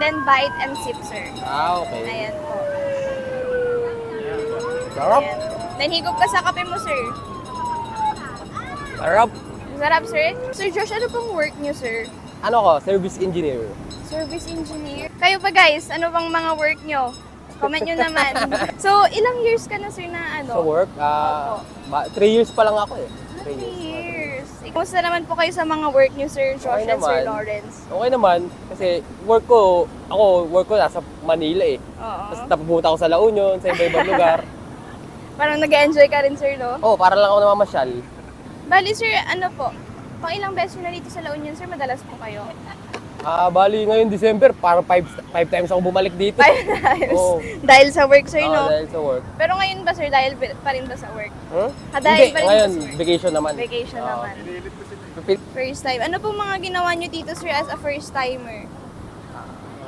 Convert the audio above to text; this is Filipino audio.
And then bite and sip, sir. Ah, okay. Ayan po. Sarap. Ayan. Then higop ka sa kape mo, sir. Sarap. Sarap, sir. Sir Josh, ano pong work niyo, sir? Ano ko? Service engineer. Service engineer. Kayo pa, guys, ano bang mga work niyo? Comment nyo naman. so, ilang years ka na, sir, na ano? Sa work, ah, ba, three years pa lang ako eh. Three Three years. years. Kumusta naman po kayo sa mga work niyo, Sir Josh Okay and Sir naman. Lawrence? Okay naman, kasi work ko, ako, work ko nasa Manila eh. Oo. Tapos napupunta ako sa La Union, sa iba-ibang lugar. Parang nag-enjoy ka rin, Sir, no? Oh, para lang ako namamasyal. Bali, Sir, ano po? Pang ilang beses na dito sa La Union, Sir, madalas po kayo? Ah, bali ngayon December, parang five, five times ako bumalik dito. Five times. Oo. Dahil sa work, Sir, Oo, no? dahil sa work. Pero ngayon ba, Sir, dahil pa rin ba sa work? Huh? Ah, dahil Hindi, pa rin ngayon, sa work. vacation naman. Vacation Oo. naman. Pipil- First time. Ano pong mga ginawa niyo dito, Sir, as a first timer?